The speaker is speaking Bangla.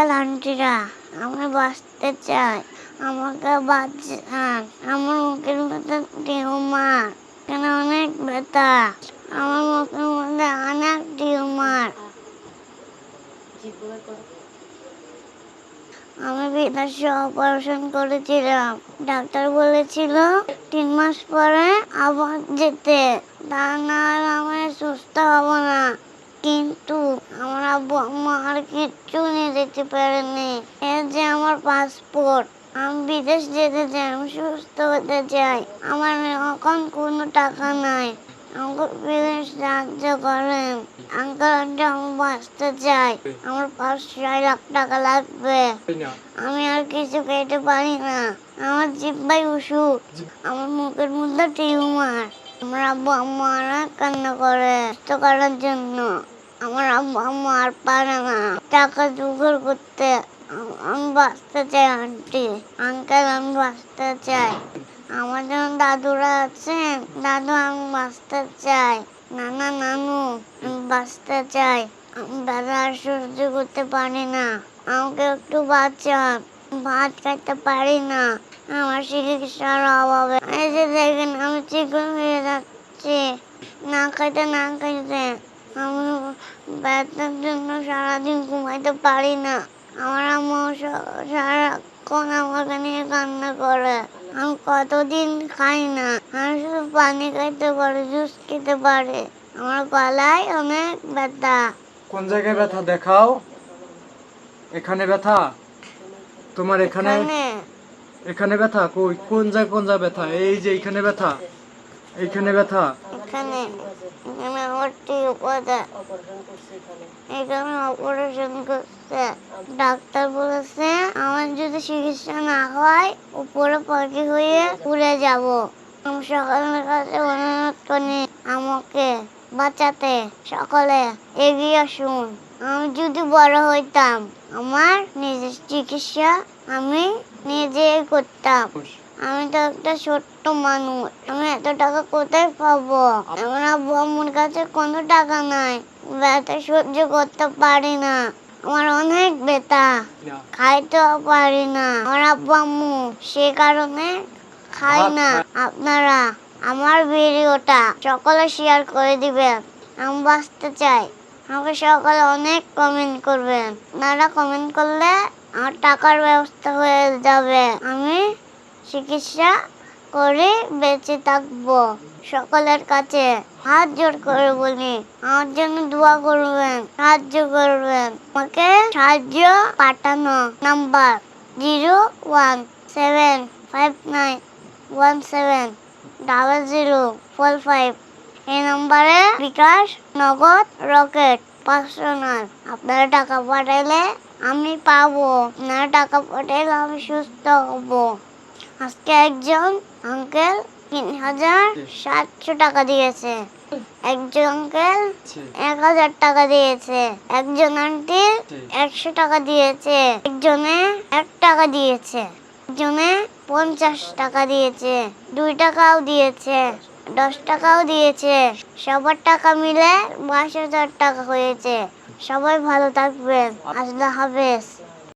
আঙ্কেল আন্টিরা। আমি বাঁচতে চাই। আমাকে বাঁচান। আমার মুখের মধ্যে টিউমার। এখানে অনেক ব্যথা। আমার মুখের মধ্যে অনেক টিউমার। আমি বিদেশে অপারেশন করেছিলাম। ডাক্তার বলেছিল তিন মাস পরে আবার যেতে। তা না আমি সুস্থ হব না। কিন্তু আমার আব্বু, আম্মা আর কিচ্ছু নিয়ে যেতে পারেনি এ যে আমার পাসপোর্ট আমি বিদেশ যেতে চাই, আমি সুস্থ হতে চাই। আমার এখন কোনো টাকা নাই। আমাকে বিদেশ সাহায্য করেন। আঙ্কেল আন্টি, আমি বাঁচতে চাই। আমার পাঁচ ছয় লাখ টাকা লাগবে। আমি আর কিছু খেতে পারি না। আমার জিব্বাই ওষুধ আমার মুখের মধ্যে টিউমার। আমার আব্বু, আম্মা কান্না করে। সুস্থ করার জন্য। আমার আম্মা আর পারে না। টাকা জোগাড় করতে আমি বাঁচতে চাই আন্টি। আঙ্কেল আমি বাঁচতে চাই আমার যেমন দাদুরা আছেন দাদু আমি বাঁচতে চাই নানা, নানু আমি বাঁচতে চাই আমি দাদা আর সহ্য করতে পারি না। আমাকে একটু বাঁচান। ভাত খাইতে পারি না। আমার চিকিৎসার অভাবে। এই যে দেখেন, আমি চিকন হয়ে যাচ্ছি। না খাইতে না খাইতে আমি ব্যথার জন্য সারাদিন ঘুমাইতে পারি না। আমার আম্মু সারাক্ষণ আমাকে নিয়ে কান্না করে। আমি কতদিন খাই না। আমি শুধু পানি খাইতে পারি জুস খেতে পারি। আমার গলায় অনেক ব্যথা। কোন জায়গায় ব্যথা দেখাও? এখানে ব্যথা? তোমার এখানে? এখানে। ব্যথা? কই? কোন জায়গায় কোন জায়গায় ব্যথা? এই যে এখানে ব্যথা। এইখানে ব্যথা। এখানে এখানে আমার টিউব এখানে। অপারেশন করছে ডাক্তার বলেছে আমার যদি চিকিৎসা না হয় উপরে পাখি হয়ে উড়ে যাব। আমি সকালের কাছে অনুরোধ করি আমাকে বাঁচাতে। সকলে এগিয়ে আসুন। আমি যদি বড় হইতাম আমার নিজের চিকিৎসা আমি নিজেই করতাম। আমি তো একটা ছোট্ট মানুষ। আমি এত টাকা কোথায় পাবো? আমার আব্বু আম্মুর কাছে কোনো টাকা নাই। ব্যথা সহ্য করতে পারি না। আমার অনেক ব্যথা। খাইতেও পারি না। আমার আব্বু আম্মু সে কারণে খাই না। আপনারা আমার ভিডিওটা সকলে শেয়ার করে দিবেন। আমি বাঁচতে চাই। আমাকে সকলে অনেক কমেন্ট করবেন। আপনারা কমেন্ট করলে আমার টাকার ব্যবস্থা হয়ে যাবে। আমি চিকিৎসা করে বেঁচে থাকব। সকলের কাছে হাত জোর করে বলি আমার জন্য দোয়া করবেন, সাহায্য করবেন। আমাকে সাহায্য পাঠানো number zero one seven five nine one seven double zero four five. এই নম্বরে বিকাশ নগদ রকেট পার্সোনাল। আপনারা টাকা পাঠাইলে আমি পাবো। আপনারা টাকা পাঠাইলে আমি সুস্থ হব। আজকে একজন আঙ্কেল তিন হাজার সাতশো টাকা দিয়েছে। একজন আঙ্কেল এক হাজার টাকা দিয়েছে। একজন আন্টি একশো টাকা দিয়েছে। একজনে এক টাকা দিয়েছে। একজনে পঞ্চাশ টাকা দিয়েছে। দুই টাকাও দিয়েছে। দশ টাকাও দিয়েছে। সবার টাকা মিলে বাইশ হাজার টাকা হয়েছে। সবাই ভালো থাকবেন। আল্লাহ হাফেজ।